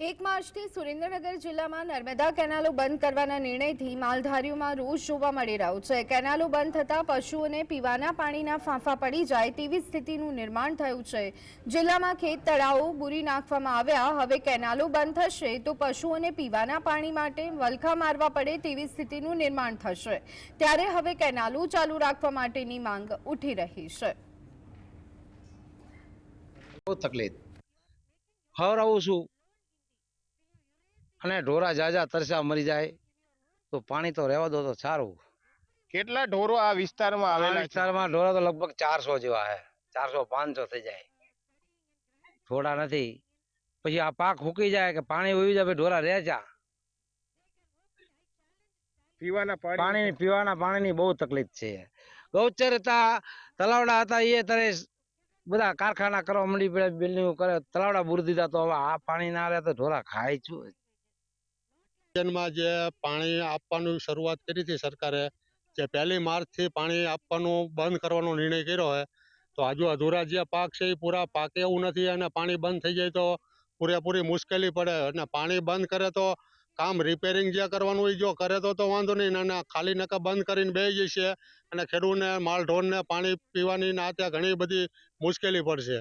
એક માર્ચથી સુરેન્દ્રનગર જિલ્લામાં નર્મદા કેનાલો બંધ કરવાના નિર્ણયથી માલધારીઓમાં રોષ જોવા મળી રહ્યો છે. કેનાલો બંધ થતાં પશુઓને પીવાના પાણીના ફાંફા પડી જાય તેવી સ્થિતિનું નિર્માણ થયું છે. જિલ્લામાં ખેત તળાવો બુરી નાખવામાં આવ્યા. હવે કેનાલો બંધ થશે તો પશુઓને પીવાના પાણી માટે વલખા મારવા પડે તેવી સ્થિતિનું નિર્માણ થશે. ત્યારે હવે કેનાલો ચાલુ રાખવા માટેની માંગ ઉઠી રહી છે. તકલીફ. છું. અને ઢોરા જાજા તરસા મરી જાય તો પાણી તો રહેવા દો તો સારું. કેટલા ઢોરો આ વિસ્તારમાં આવેલા વિસ્તારમાં ઢોરા તો લગભગ ચારસો જેવા છે ચારસો પાંચસો થઈ જાય. થોડા નથી. પછી આ પાક ફૂકી જાય કે પાણી ઉઈ જાય ઢોરા રહે જા પીવાના પાણી પાણી પીવાના પાણીની બહુ તકલીફ છે. ગૌચર હતા તલાવડા હતા એ ત્યારે બધા કારખાના કરવા મંડી પડ્યા બિલ્ડિંગો કરે તલાવડા બુરી દીધા તો હવે આ પાણી ના રહે તો ઢોરા ખાય છું સિઝનમાં જે પાણી આપવાનું શરૂઆત કરી હતી સરકારે, જે પહેલી માર્ચથી પાણી આપવાનું બંધ કરવાનો નિર્ણય કર્યો હોય, તો હજુ અધૂરા જે પાક છે એ પૂરા પાકે એવું નથી અને પાણી બંધ થઈ જાય તો પૂરેપૂરી મુશ્કેલી પડે અને પાણી બંધ કરે તો કામ રિપેરિંગ જે કરવાનું હોય જો કરે તો તો વાંધો નહીં, અને ખાલી નકા બંધ કરીને બે જશે અને ખેડૂતને માલ ઢોરને પાણી પીવાની ને ત્યાં ઘણી બધી મુશ્કેલી પડશે.